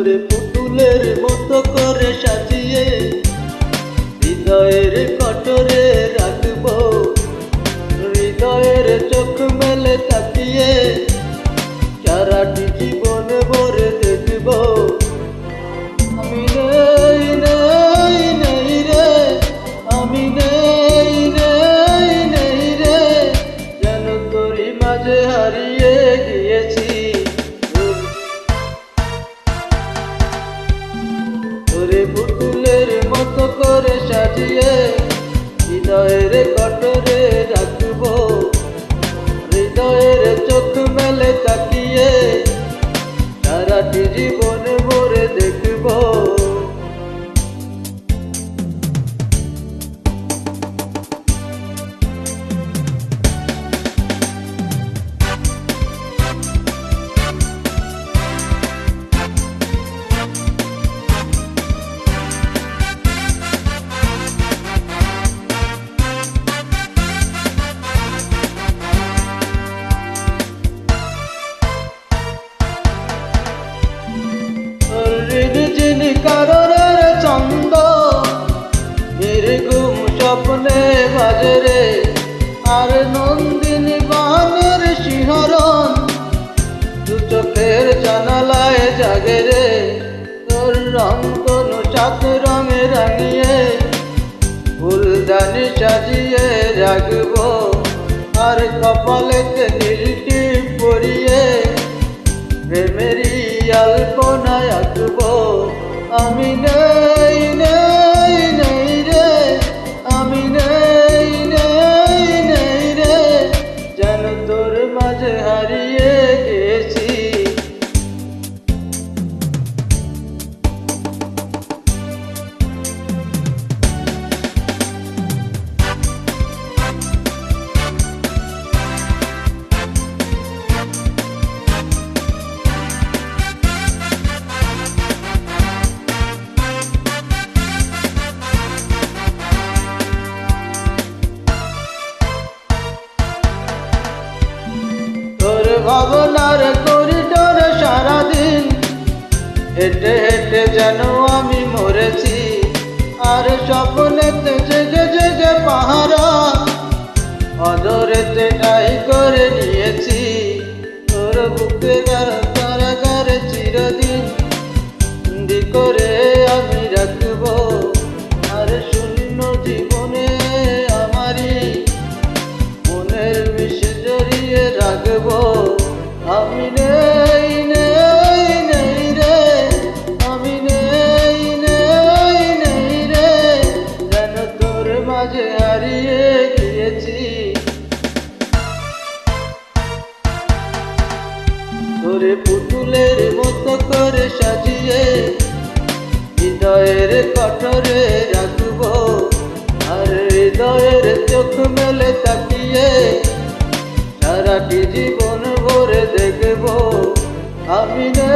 করে পুতুলের মতো করে সাজিয়ে হৃদয়ের কটরে রাখব। হৃদয়ের চোখ মেলে তাকিয়ে সাজিয়ে হৃদয়ের কটরে রাখব। হৃদয়ের চোখ মেলে তাকিয়ে যিনি কারণের চন্দ নির্গুম স্বপ্নে বাজরে। আর নন্দিনী বানের শিহরণ। দু চোখের জানালায় জাগে রে। তোর রং কোনো সাত রঙে রাঙিয়ে। ফুলদানি সাজিয়ে রাখব। আর কপালেতে নীলটি পরিয়ে। প্রেমেরই আলপনায় আঁকবো। আমি নেই ভাবনার করিডোরে সারাদিন। হেঁটে হেঁটে যেন আমি মরেছি। আর স্বপ্নেতে আমি নেই নেই নেই রে, আমি নেই নেই নেই রে। যেন তোর মাঝে হারিয়ে গিয়েছি। তোরে পুতুলের মতো করে সাজিয়ে হৃদয়ের কঠরে জীবন ভরে দেখব। আমি নেই